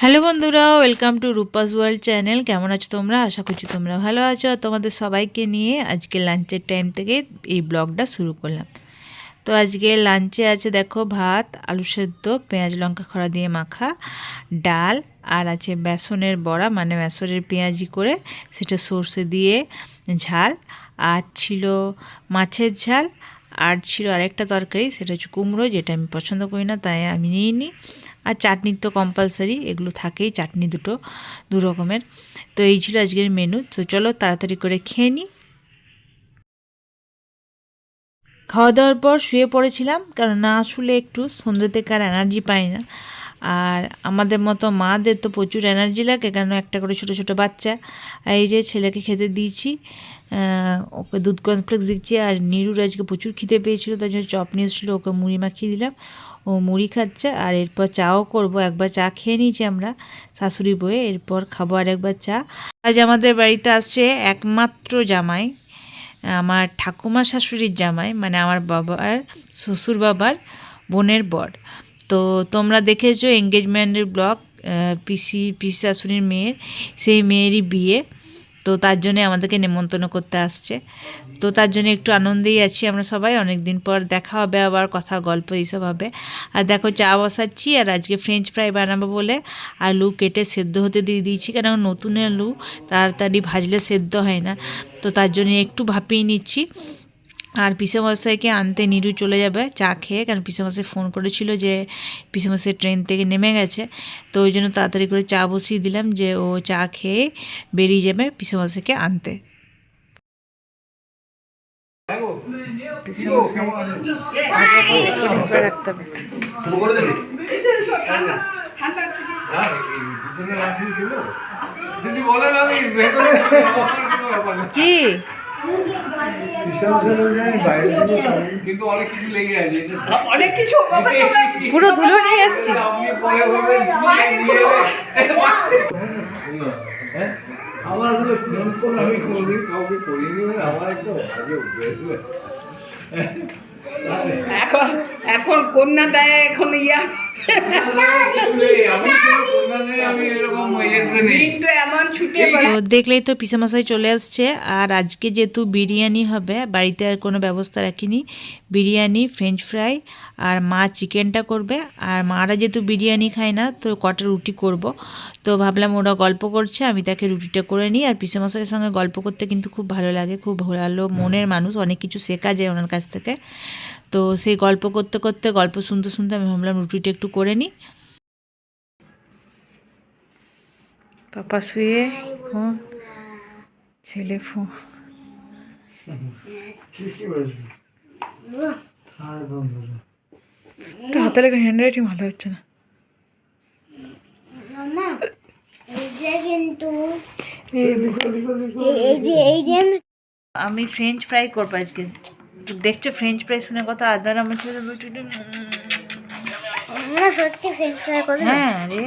Hello বন্ধুরা, welcome to Rupa's world channel. কেমন আছো তোমরা? আশা করছি তোমরা ভালো আছো। আর তোমাদের সবাইকে নিয়ে আজকে লাঞ্চের টাইম থেকে এই ব্লগটা শুরু করলাম। তো আজকে লাঞ্চে আছে দেখো ভাত, আলু সেদ্ধ, পেঁয়াজ লঙ্কা খড়া দিয়ে মাখা, ডাল আর আছে বেসনের বড়া মানে বেসনের পেঁয়াজি করে সেটা সর্ষে দিয়ে ঝাল। আর ছিল মাছের ঝাল আর ছিল আরেকটা তরকারি, সেটা হচ্ছে কুমড়ো, যেটা আমি পছন্দ করি না, তাই আমি নিইনি। আর চাটনি তো কম্পালসারি এগুলো থাকেই, চাটনি দুটো, দু রকমের। তো এই ছিল আজকের মেনু তো চলো তাড়াতাড়ি করে খেয়ে নিই খাওয়া দাওয়ার পর শুয়ে পড়েছিলাম, কারণ না শুলে একটু সন্ধ্যে থেকে আর এনার্জি পাই না। আর আমাদের মতো মাদের তো প্রচুর এনার্জি লাগে কারণ একটা করে ছোট ছোট বাচ্চা। আর এই যে ছেলেকে খেতে দিয়েছি ওকে দুধ কমপ্লেক্স দিচ্ছি, আর নিরুর আজকে প্রচুর খিদে পেয়েছিল তার জন্য চপ নিয়ে এসেছিল, ওকে মুড়ি মাখিয়ে দিলাম। ও মুড়ি খাচ্ছে, আর এরপর চাও করব, একবার চা খেয়ে নিয়েছি আমরা শাশুড়ি বয়ে এরপর খাব আর একবার চা। আজ আমাদের বাড়িতে আসছে একমাত্র জামাই, আমার ঠাকুমা শাশুড়ির জামাই মানে আমার বাবার শ্বশুর বাবার বোনের বর। তো তোমরা দেখেছ এঙ্গেজমেন্টের ব্লগ পিসি পিসি শাশুড়ির মেয়ের, সেই মেয়েরই বিয়ে। তো তার জন্য আমাদেরকে নেমন্তন্ন করতে আসছে। তো তার জন্য একটু আনন্দেই আছি আমরা সবাই। অনেক দিন পর দেখা হবে আবার, কথা, গল্প এইসব হবে। আর দেখো, চা বসাচ্ছি আর আজকে ফ্রেঞ্চ ফ্রাই বানাবো বলে। আলু কেটে সেদ্ধ হতে দিয়ে দিয়েছি, কেন নতুন আলু তাড়াতাড়ি ভাজলে সেদ্ধ হয় না। তো তার জন্য একটু ভাপিয়ে নিচ্ছি। আর পিসেমশাইকে আনতে নিরু চলে যাবে, চা খেয়ে, কারণ পিসেমশাই ফোন করেছিল যে পিসেমশাই ট্রেন থেকে নেমে গেছে। তো ওই জন্য তাড়াতাড়ি করে চা বসিয়ে দিলাম যে ও চা খেয়ে বেরিয়ে যাবে পিসেমশাইকে আনতে। কি? অনেক কিছু লেগে আছে। অনেক কিছু পুরো ধুলো নিয়ে এসছি। আপনি পরে বলবেন কি দিয়ে এলে? আমার আসলে ফোন ফোন আমি কোনোদিন কাউকে করিনি আমার একটা বাজে এখন এখন কন্যা দেয় এখন ইয়া। তো দেখলেই তো পিসামশাই চলে আসছে। আর আজকে যেহেতু বিরিয়ানি হবে, বাড়িতে আর কোনো ব্যবস্থা রাখিনি। বিরিয়ানি ফ্রেঞ্চ ফ্রাই আর মা চিকেনটা করবে। আর মারা যেহেতু বিরিয়ানি খায় না, তো কটা রুটি করব। তো ভাবলাম ওরা গল্প করছে, আমি তাকে রুটিটা করে নিই। আর পিসামশাইয়ের সঙ্গে গল্প করতে কিন্তু খুব ভালো লাগে, খুব ভালো মনের মানুষ, অনেক কিছু শেখা যায় ওনার কাছ থেকে। তো সেই গল্প করতে করতে গল্প শুনতে শুনতে আমি ভাবলাম রুটিটা একটু করে নিই। পাপা শুয়ে ফোন ছেলে ফোন হাতে লেগে হ্যান্ড রাইটিং ভালো হচ্ছে না। না এই যে এই এই- এই যে আমি ফ্রেঞ্চ ফ্রাই করব আজকে। দেখছ ফ্রেঞ্চ ফ্রাই শুনে কথা আদার আমার ছেলে সত্যি ফ্রেঞ্চ ফ্রাই করবে হ্যাঁ রে।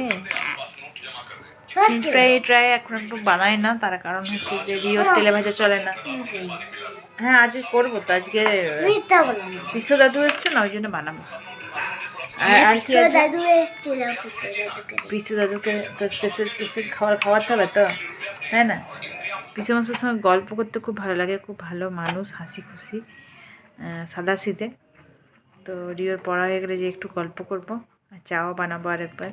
ফ্রেঞ্চ ফ্রাই ট্রাই এখন একটু বানাই না তার কারণ হচ্ছে যে রিও তেলে ভাজা চলে না। হ্যাঁ আজকে করব তো আজকে বিশ্ব দাদু এসছে না ওই জন্য বানাবো। দাদুকে পিসু দাদুকে তো স্পেশাল স্পেশাল খাবার খাওয়াতে হবে তো তাই না? পিসু মাসের সঙ্গে গল্প করতে খুব ভালো লাগে খুব ভালো মানুষ হাসি খুশি। সাদা শীতে তো রিওর পড়া হয়ে গেলে যে একটু গল্প করব আর চাও বানাবো আরেকবার।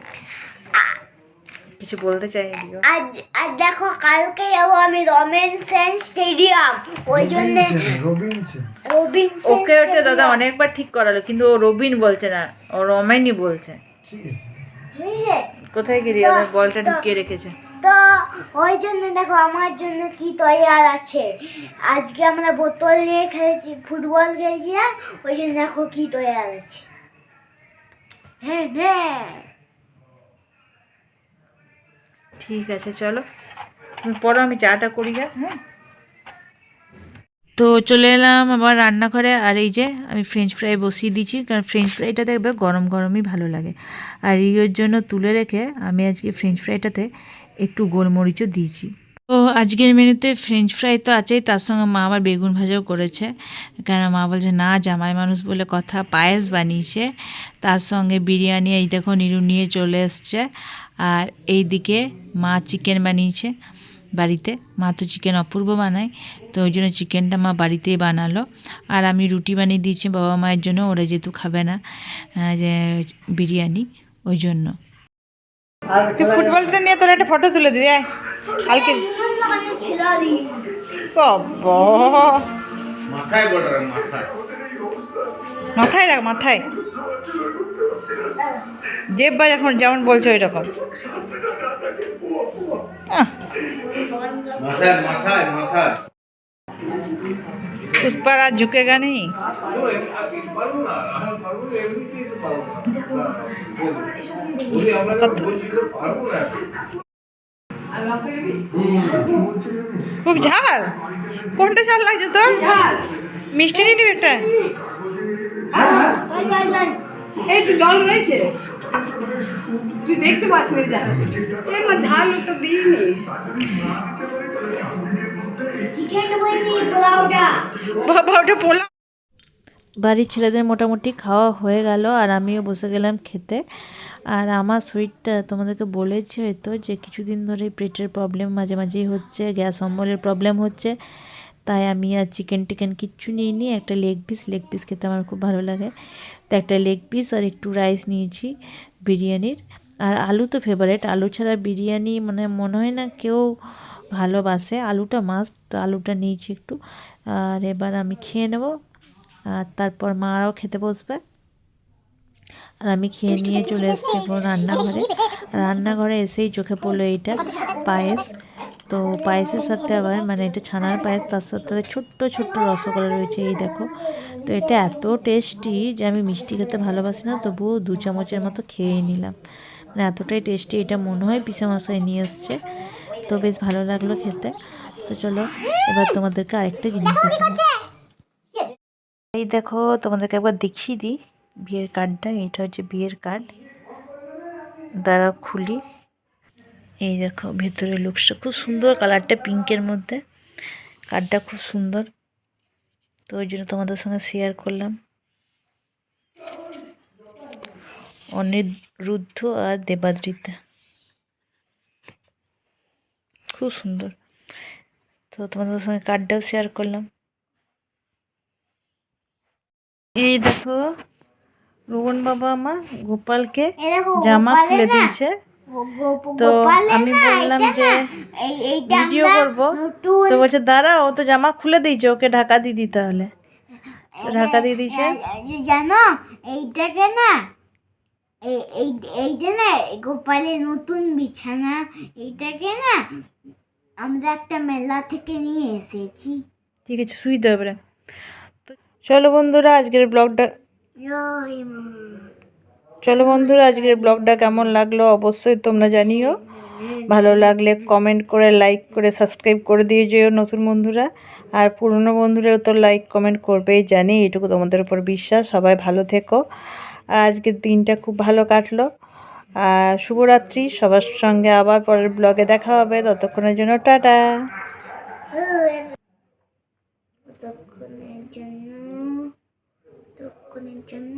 কিছু বলতে চাই রিও? আজ আজ দেখো কালকে যাব আমি রমেনসেন স্টেডিয়াম। ওই জন্য রবিনসন। রবিনসেন ওকে ওটা দাদা অনেকবার ঠিক করালো কিন্তু ও রবিন বলছে না ও রমেনই বলছে। কোথায় ওদের বলটা ঢুকিয়ে রেখেছে। ওই জন্য দেখো আমার জন্য কি তৈয়ার আছে? আজকে আমরা বোতল নিয়ে খেলছি ফুটবল খেলছিলাম ওই জন্য দেখো কি তৈয়ার আছে। হ্যাঁ হ্যাঁ। ঠিক আছে চলো। পড়ো আমি চাটা করি যা হ্যাঁ? তো চলে এলাম আবার রান্নাঘরে আর এই যে আমি ফ্রেঞ্চ ফ্রাই বসিয়ে দিয়েছি কারণ ফ্রেঞ্চ ফ্রাইটা দেখবে গরম গরমই ভালো লাগে। আর ইয়োর জন্য তুলে রেখে আমি আজকে ফ্রেঞ্চ ফ্রাইটাতে একটু গোলমরিচও দিয়েছি। তো আজকের মেনুতে ফ্রেঞ্চ ফ্রাই তো আছেই, তার সঙ্গে মা আবার বেগুন ভাজাও করেছে। কেন মা বলছে, না, জামাই মানুষ বলে কথা, পায়েস বানিয়েছে। তার সঙ্গে বিরিয়ানি, এই দেখো নিরু নিয়ে চলে এসছে। আর এইদিকে মা চিকেন বানিয়েছে বাড়িতে। মা তো চিকেন অপূর্ব বানায়, তো ওই জন্য চিকেনটা মা বাড়িতেই বানালো। আর আমি রুটি বানিয়ে দিয়েছি, বাবা মায়ের জন্য, ওরা যেহেতু খাবে না যে, বিরিয়ানি, ওই জন্য। তুই ফুটবলটা নিয়ে তোর একটা ফটো তুলে দিদি কালকে মাথায় বর্ডার মাথায়। মাথায় জেব্বা যখন যেমন বলছো ওই রকম মাথায় মাথায়। পুষ্পার আর ঝুঁকেগা নেই পারব না আমি পারব না এমনিতেই তো পারব না বলি আমরা বলছি তো পারব না আর মাথা দিবি খুব ঝাল। কোনটা ঝাল লাগছে তোর? মিষ্টি নিবি বাই এই তো দেখতে পাস নি ঝাল এই মা ঝাল তো দিইনি। পোলা। বাড়ির ছেলেদের মোটামুটি খাওয়া হয়ে গেল আর আমিও বসে গেলাম খেতে। আর আমার সুইটটা তোমাদেরকে বলেছি হয়তো যে কিছুদিন ধরে পেটের প্রবলেম, মাঝে মাঝেই হচ্ছে, গ্যাস অম্বলের প্রবলেম হচ্ছে। তাই আমি আর চিকেন টিকেন কিচ্ছু নিইনি, একটা লেগ পিস। লেগ পিস খেতে আমার খুব ভালো লাগে। তো একটা লেগ পিস আর একটু রাইস নিয়েছি বিরিয়ানির। আর আলু তো ফেভারেট আলু ছাড়া বিরিয়ানি মানে মনে হয় না কেউ ভালোবাসে। আলুটা মাস্ট তো আলুটা নিয়েছি একটু। আর এবার আমি খেয়ে নেব। আর তারপর মারাও খেতে বসবে। আর আমি খেয়ে নিয়ে চলে এসেছি রান্নাঘরে। রান্নাঘরে এসেই চোখে পড়ল এইটা পায়েস। তো পায়েসের সাথে আবার মানে এটা ছানার পায়েস, তার সাথে ছোট্ট ছোট্ট রসগোল্লা রয়েছে, এই দেখো। তো এটা এত টেস্টি যে আমি মিষ্টি খেতে ভালোবাসি না, তবুও দু চামচের মতো খেয়ে নিলাম। মানে এতটাই টেস্টি এটা মনে হয় পিসে মশাই নিয়ে এসছে। তো বেশ ভালো লাগল খেতে। তো চলো এবার তোমাদেরকে আরেকটা জিনিস দেখাবো। এই দেখো তোমাদেরকে একবার দেখিয়ে দিই বিয়ের কার্ডটা এটা হচ্ছে বিয়ের কার্ড দ্বারা খুলি। এই দেখো ভেতরে লুকসটা খুব সুন্দর কালারটা পিঙ্কের মধ্যে। কার্ডটা খুব সুন্দর। তো ওই জন্য তোমাদের সঙ্গে শেয়ার করলাম। অনিরুদ্ধ আর দেবাদ্রিতা। খুব সুন্দর। তো তোমাদের সঙ্গে কার্ডটাও শেয়ার করলাম। এই দেখো রোহন বাবা আমার গোপালকে জামা খুলে দিয়েছে। তো আমি বললাম যে ভিডিও করব। তো বলছে দাঁড়া ও তো জামা খুলে দিয়েছে ওকে ঢাকা দিয়ে দিতে হলে ঢাকা দিয়ে দিয়েছে। জানো এইটাকে না এই এই- এইটা না গোপালের নতুন বিছানা এইটাকে না আমরা একটা মেলা থেকে নিয়ে এসেছি। ঠিক আছে শুই দেবে এবারে। তো চলো বন্ধুরা আজকের ব্লগটা চলো বন্ধুরা আজকের ব্লগটা কেমন লাগল অবশ্যই তোমরা জানিও। ভালো লাগলে কমেন্ট করে লাইক করে সাবস্ক্রাইব করে দিয়ে যেও নতুন বন্ধুরা। আর পুরনো বন্ধুরাও তো লাইক কমেন্ট করবেই জানি এটুকু তোমাদের উপর বিশ্বাস। সবাই ভালো থেকো। আজকের দিনটা খুব ভালো কাটলো। আর শুভরাত্রি, সবার সঙ্গে আবার পরের ব্লগে দেখা হবে। ততক্ষণের জন্য টাটা। ততক্ষণের জন্য ততক্ষণের জন্য।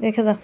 দেখে দাও।